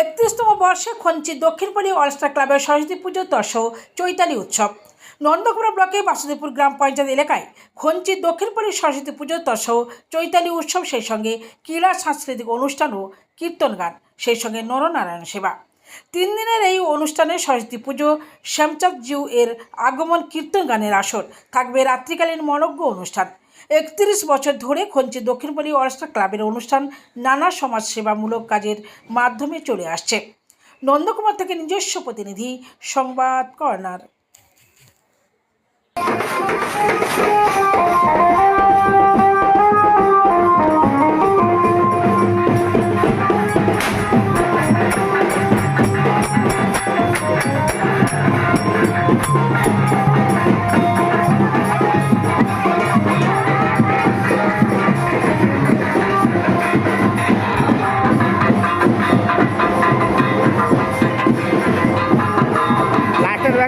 একত্রিশতম বর্ষে খঞ্চি দক্ষিণপল্লী অলস্টার ক্লাবের সরস্বতী পুজো দশ চৈতালি উৎসব। নন্দকুড়া ব্লকে বাসুদেবপুর গ্রাম পঞ্চায়েত এলাকায় খঞ্চি দক্ষিণপল্লী সরস্বতী পুজো দশ চৈতালি উৎসব, সেই সঙ্গে ক্রীড়া, সাংস্কৃতিক অনুষ্ঠান ও কীর্তন গান, সেই সঙ্গে নরনারায়ণ সেবা। তিন দিনের এই অনুষ্ঠানে সরস্বতী পুজো, শ্যামচাঁদ জিউ এর আগমন কীর্তন গানের আসর, থাকবে রাত্রিকালীন মনজ্ঞ অনুষ্ঠান। একত্রিশ বছর ধরে খঞ্চে দক্ষিণপল্লী অরস্টার ক্লাবের অনুষ্ঠান নানা সমাজসেবামূলক কাজের মাধ্যমে চলে আসছে। নন্দকুমার থেকে নিজস্ব প্রতিনিধি, সংবাদ কর্নার।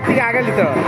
থেকে আগে নিতে হবে।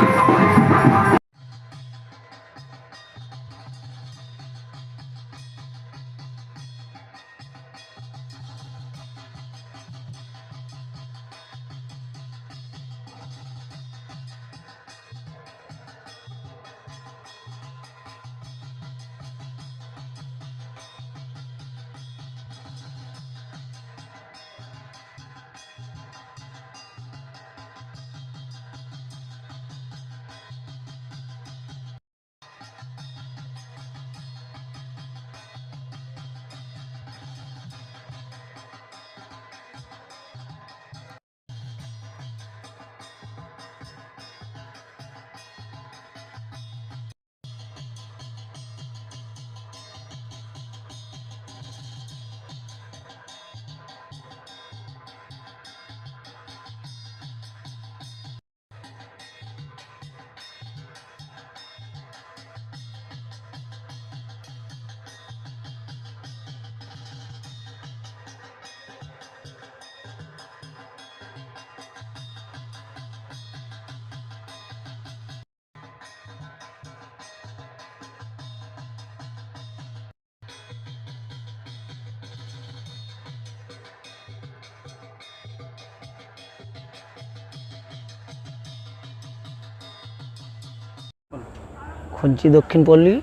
খঞ্চি দক্ষিণপল্লী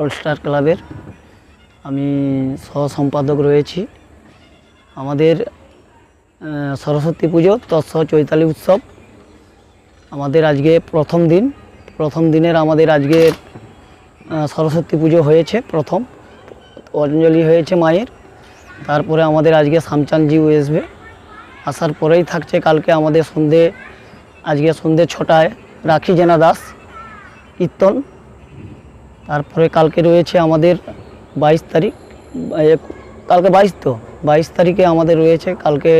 অলস্টার ক্লাবের আমি সহ সম্পাদক রয়েছি। আমাদের সরস্বতী পুজো, তৎসহ চৈতালি উৎসব। আমাদের আজকে প্রথম দিন। প্রথম দিনের আমাদের আজকে সরস্বতী পুজো হয়েছে প্রথম। অঞ্জলি হয়েছে মায়ের। তারপরে আমাদের আজকে সামচানজি আসবে আসার পরেই থাকছে কালকে আমাদের সন্ধে, আজকে সন্ধে ছটায় রাখি জেনা দাস কীর্তন। তারপরে কালকে রয়েছে আমাদের বাইশ তারিখ কালকে বাইশ তো বাইশ তারিখে আমাদের রয়েছে কালকে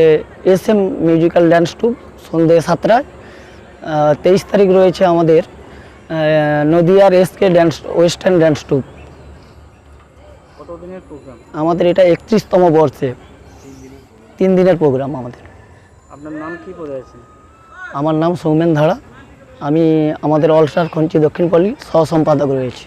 এস এম মিউজিক্যাল ড্যান্স টুপ সন্ধ্যে সাতটায়। তেইশ তারিখ রয়েছে আমাদের নদিয়ার এসকে ড্যান্স ওয়েস্টার্ন ড্যান্স টুপ আমাদের এটা একত্রিশতম বর্ষে। তিন দিনের প্রোগ্রাম আমাদের। আপনার নাম কি পড়ে আছে? আমার নাম সৌমেন ধারা। আমি আমাদের অলস্টার খঞ্চি দক্ষিণপল্লী সহ সম্পাদক রয়েছি।